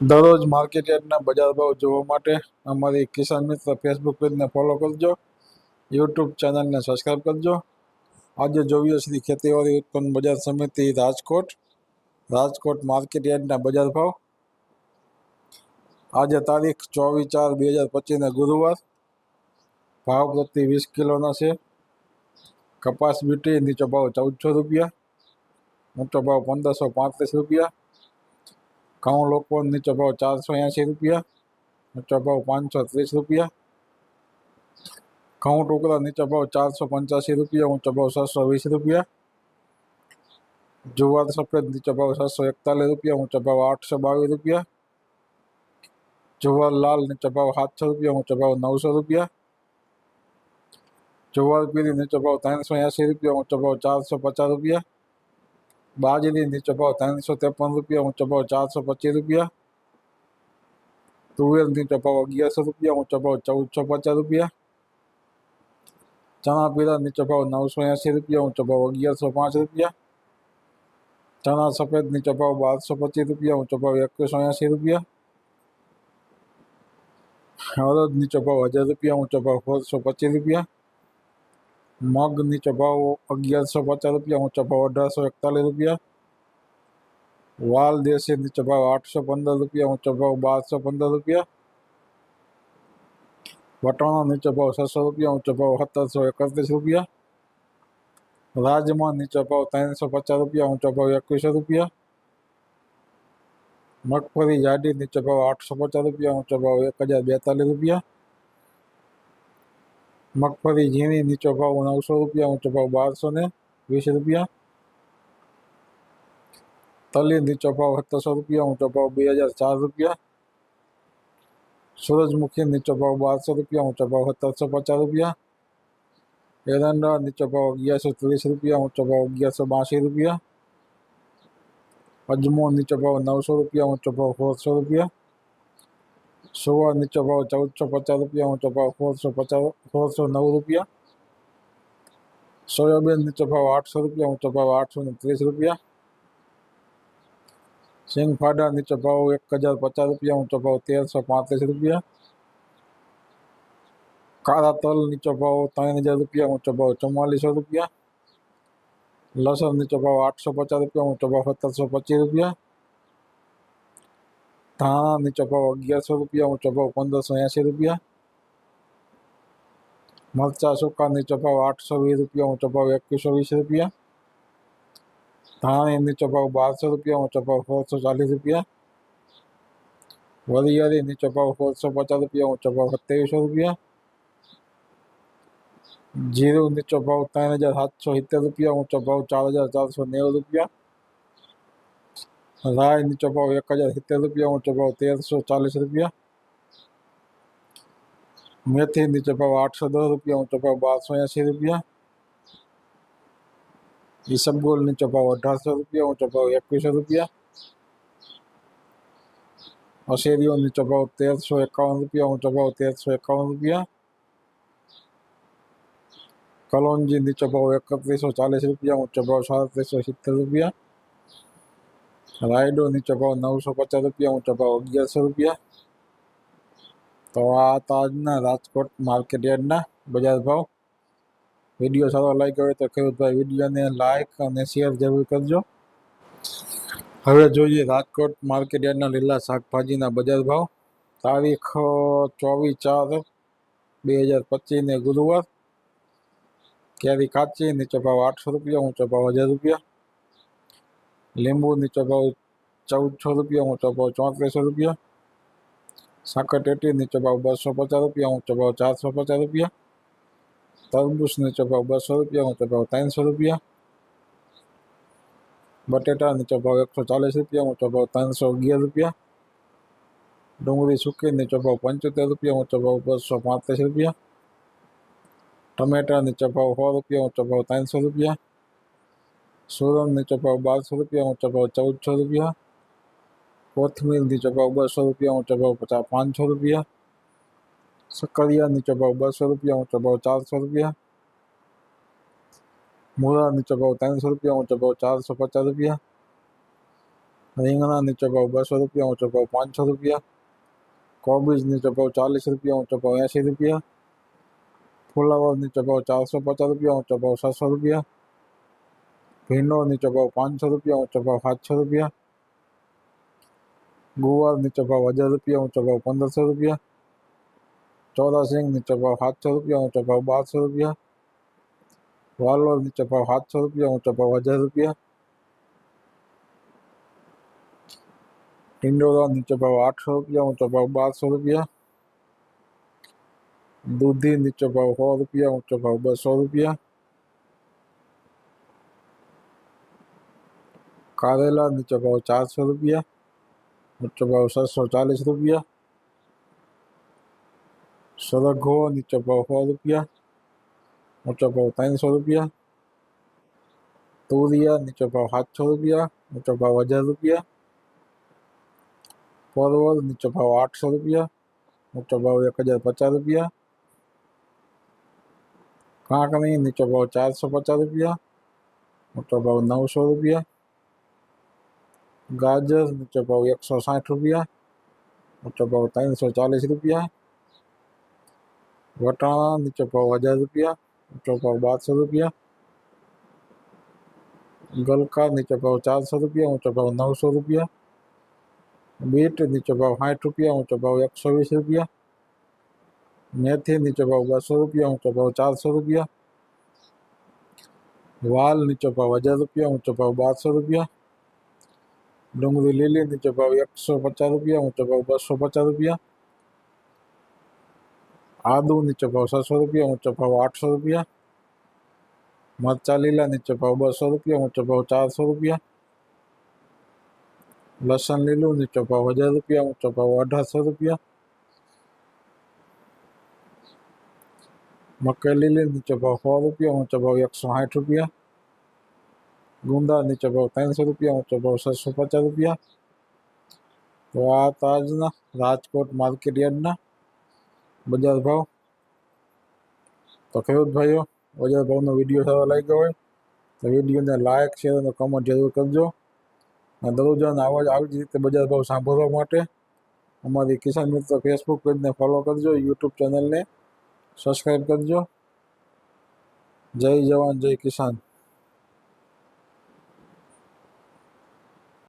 દરરોજ માર્કેટ યાર્ડના બજાર ભાવ જોવા માટે અમારી કિસાન મિત્ર ફેસબુક પેજને ફોલો કરજો. યુટ્યુબ ચેનલને સબસ્ક્રાઈબ કરજો. આજે જોઈએ શ્રી ખેતીવાડી ઉત્પન્ન બજાર સમિતિ રાજકોટ. રાજકોટ માર્કેટ યાર્ડના બજાર ભાવ. આજે તારીખ ચોવીસ ચાર બે હજાર પચીસને ગુરુવાર. ભાવ પ્રતિ વીસ કિલોના છે. કપાસ બીટી નીચો ભાવ ચૌદસો રૂપિયા. ઊંચો ભાવ પંદરસો પાંત્રીસ રૂપિયા. ઘઉં લોકો નીચો ભાવ ચારસો એંશી રૂપિયા ઊંચો ભાવ પાંચસો ત્રીસ રૂપિયા ઘઉં ટુકડા નીચો ભાવ ચારસો પંચ્યાસી રૂપિયા ઊંચો ભાવ છસો વીસ રૂપિયા જુવાર સફેદ નીચો ભાવ છસો એકતાલીસ રૂપિયા ઊંચો ભાવ આઠસો બાવીસ રૂપિયા જુવાર લાલ નીચો ભાવ સાતસો રૂપિયા ઊંચો ભાવ નવસો રૂપિયા જુવાર પીળી નીચો ભાવ ત્રણસો એંશી રૂપિયા ઊંચો ભાવ ચારસો પચાસ રૂપિયા ॿार जी ॾींदी तीन सौ तेपन रुपया ऐं चइबो चारि सौ पच्चीस रुपया। तुअर ॾींदी चइबो अॻियार सौ रुपया ऐं चइबो चौदह सौ पचास रुपया। चना पीला नी चबाओ नौ सौ अस्सी रुपया और चबाओ अगियार सौ पाँच रुपया। चना सफ़ेद नी चबाओ बारह सौ पच्चीस रुपया और चबाओ एक सौ अस्सी रुपया। हरद नी चबाओ हज़ार रुपया और चबाओ सौ पच्चीस रुपया। નીચો ભાવ અગિયારસો પચાસ રૂપિયા ઊંચો ભાવ અઢારસો એકતાલીસ રૂપિયા વાલ દેશી નીચો ભાવ આઠસો પંદર રૂપિયા ઊંચો ભાવ બારસો પંદર રૂપિયા વટાણા નીચો ભાવ છસો રૂપિયા ઊંચો ભાવ સત્તરસો એકત્રીસ રૂપિયા રાજમા નીચો ભાવ ત્રણસો પચાસ રૂપિયા ઊંચો ભાવ એકવીસો રૂપિયા મગફળી જાડી નીચો ભાવ આઠસો પચાસ રૂપિયા ઊંચો ભાવ એક હજાર બેતાલીસ રૂપિયા મગફળી ઝીણી નીચો ભાવ નવસો રૂપિયા ઊંચો ભાવ બારસો ને વીસ રૂપિયા તલી નીચો ભાવ સત્તરસો રૂપિયા ઊંચો ભાવ બે હજાર ચાર રૂપિયા સૂરજમુખી નીચો ભાવ બારસો રૂપિયા ઊંચો ભાવ સત્તરસો પચાસ રૂપિયા એરંડા નીચો ભાવ અગિયારસો ત્રીસ રૂપિયા ઊંચો ભાવ અગિયારસો બાંસી રૂપિયા અજમો નીચો ભાવ નવસો રૂપિયા ઊંચો ભાવ સોળસો રૂપિયા સુવા નીચો ભાવ ચૌદસો પચાસ રૂપિયા ઊંચો ભાવ સોળસો પચાસ સોળસો નવ રૂપિયા સોયાબીન નીચો ભાવ આઠસો રૂપિયા ઊંચો ભાવ આઠસો ને ત્રીસ રૂપિયા સિંગ ફાડા નીચો ભાવ એક હજાર પચાસ રૂપિયા ઊંચો ભાવ તેરસો પાંત્રીસ રૂપિયા કાળા તલ નીચો ભાવ ત્રણ હજાર રૂપિયા ઊંચો ભાવ ચુમ્માલીસો રૂપિયા લસણ નીચો ભાવ આઠસો પચાસ રૂપિયા ઊંચો ભાવ સત્તરસો પચીસ રૂપિયા ધાણા નીચો ભાવ અગિયારસો રૂપિયા ઊંચો ભાવ પંદરસો એંશી રૂપિયા મરચા સૂકા નીચો ભાવ આઠસો વીસ રૂપિયા ઊંચો ભાવ એકવીસો વીસ રૂપિયા ધાણી નીચો ભાવ બારસો રૂપિયા ઊંચો ભાવ સોળસો ચાલીસ રૂપિયા વરિયાળી નીચો ભાવ સોળસો પચાસ રૂપિયા ઊંચો ભાવ સત્યાવીસો રૂપિયા જીરું નીચો ભાવ ત્રણ હજાર સાતસો સિત્તેર રૂપિયા ઊંચો ભાવ ચાર હજાર ચારસો નેવું રૂપિયા રાય નીચો ભાવ એક હજાર સિત્તેર રૂપિયા ઊંચો ભાવ તેરસો ચાલીસ રૂપિયા મેથી નીચો ભાવ આઠસો દસ રૂપિયા ઊંચો ભાવ બારસો એંશી રૂપિયા ઈસબગોલ નીચો ભાવ અઢારસો રૂપિયા ઊંચો ભાવ એકવીસો રૂપિયા અશેરીઓ નીચો ભાવ તેરસો એકાવન રૂપિયા ઊંચો ભાવ તેરસો એકાવન રૂપિયા કલોંજી નીચો ભાવ એકત્રીસો ચાલીસ રૂપિયા ઊંચો ભાવ સાડત્રીસો સિત્તેર રૂપિયા રાયડો નીચો નવસો પચાસ રૂપિયા, ઊંચો ભાવ અગિયારસો રૂપિયા. તો આ તાજના રાજકોટ માર્કેટ યાર્ડના બજાર ભાવ. વીડિયો સારો લાઈક હોય તો ખેડૂતભાઈ વિડીયોને લાઈક અને શેર જરૂર કરજો. હવે જોઈએ રાજકોટ માર્કેટ યાર્ડના લીલા શાકભાજીના બજાર ભાવ. તારીખ ચોવીસ ચાર બે હજાર પચીસને ગુરુવાર. કેરી કાચી નીચો ભાવ આઠસો રૂપિયા, ઊંચો ભાવ હજાર રૂપિયા. લીંબુ નીચો ભાવ ચૌદસો રૂપિયા ઊંચો ભાવ ચોત્રીસો રૂપિયા સાકર ટેટી નીચો ભાવ બસો પચાસ રૂપિયા ઊંચો ભાવ ચારસો પચાસ રૂપિયા તરબૂચ નીચો ભાવ બસો રૂપિયા ઊંચો ભાવ ત્રણસો રૂપિયા બટેટા નીચો ભાવ એકસો ચાલીસ રૂપિયા ઊંચો ભાવ ત્રણસો અગિયાર રૂપિયા ડુંગળી સૂકી નીચો ભાવ પંચોતેર રૂપિયા ઊંચો ભાવ બસો પાંત્રીસ રૂપિયા ટમેટા નીચો ભાવ સો રૂપિયા ઊંચો ભાવ ત્રણસો રૂપિયા સુરન નીચો ભાવ બારસો રૂપિયા ઊંચો ભાવ ચૌદસો રૂપિયા કોથમીર નીચો ભાવ બસો રૂપિયા ઊંચો ભાવ પચાસ પાંચસો રૂપિયા સક્કરિયા નીચો ભાવ બસો રૂપિયા ઊંચો ભાવ ચારસો રૂપિયા મૂળા નીચો ભાવ ત્રણસો રૂપિયા ઊંચો ભાવ ચારસો પચાસ રૂપિયા રીંગણા નીચો ભાવ બસો રૂપિયા ઊંચો ભાવ પાંચસો રૂપિયા કોબીજ નીચો ભાવ ચાલીસ રૂપિયા ઊંચો ભાવ એંસી રૂપિયા ફુલાવર નીચો ભાવ ચારસો પચાસ રૂપિયા ઊંચો ભાવ સાતસો રૂપિયા ભીંડો નીચો ભાવ પાંચસો રૂપિયા ઊંચો ભાવ સાતસો રૂપિયા ગુવાર નીચો ભાવ હજાર રૂપિયા ઊંચો ભાવ પંદરસો રૂપિયા ચોરાસિંગ નીચો ભાવ સાતસો રૂપિયા ઊંચો ભાવ બારસો રૂપિયા વાલોર નીચો ભાવ સાતસો રૂપિયા ઊંચો ભાવ હજાર રૂપિયા ટિંડોરા નીચો ભાવ આઠસો રૂપિયા ઊંચો ભાવ બારસો રૂપિયા દૂધી નીચો ભાવ સો રૂપિયા ઊંચો ભાવ બસો રૂપિયા કારેલા નીચો ભાવ ચારસો રૂપિયા ઊંચો ભાવ છસો ચાલીસ રૂપિયા સરગવો નીચો ભાવ સો રૂપિયા ઊંચો ભાવ ત્રણસો રૂપિયા તુરિયા નીચો ભાવ સાતસો રૂપિયા ઊંચો ભાવ હજાર રૂપિયા પરવળ નીચો ભાવ આઠસો રૂપિયા ઊંચો ભાવ એક હજાર પચાસ રૂપિયા કાંકણી નીચો ભાવ ચારસો પચાસ રૂપિયા ઊંચો ભાવ નવસો રૂપિયા गाजर मिर्चा पाव एक सौ साठ रुपया मिर्चा पाव तीन सौ चालीस रुपया वटाणा मिर्चा पाओ हज़ार रुपया मिर्चा पाओ बारह सौ रुपया गलका नीचे पाओ चार सौ रुपया ऊँचा पाओ नौ सौ रुपया बीट नीचे पाओ साठ रुपया ऊँचा पाओ एक सौ बीस रुपया मेथी नीचे पाओ पाव सौ रुपया ऊँचा पाओ चार सौ रुपया वाल नीचे पाओ हज़ार रुपया ऊँचा पाओ बारह सौ रुपया ડુંગળી લીલી નીચો ભાવ એકસો પચાસ રૂપિયા ઊંચો ભાવ બસો પચાસ રૂપિયા આદુ નીચો ભાવ છસો રૂપિયા ઊંચો ભાવ આઠસો રૂપિયા મરચા લીલા નીચો ભાવ બસો રૂપિયા ઊંચો ભાવ ચારસો રૂપિયા લસણ લીલું નીચો ભાવ હજાર રૂપિયા ઊંચો ભાવ અઢારસો રૂપિયા મકાઈ લીલી નીચો ભાવ સો રૂપિયા ઊંચો ભાવ એકસો સાઠ રૂપિયા ગુંદા નીચો ભાવ ત્રણસો રૂપિયા ઊંચો ભાવ છસો પચાસ રૂપિયા તો આ તાજના રાજકોટ માર્કેટ યાર્ડના બજાર ભાવ તો ખેડૂત ભાઈઓ બજાર ભાવનો વિડીયો સારો લાગ્યો હોય તો વિડીયોને લાઇક શેર અને કમેન્ટ જરૂર કરજો અને દરરોજ આવા જ આવી જ રીતે બજાર ભાવ સાંભળવા માટે અમારી કિસાન મિત્ર ફેસબુક પેજને ફોલો કરજો યુટ્યુબ ચેનલને સબસ્ક્રાઈબ કરજો જય જવાન જય કિસાન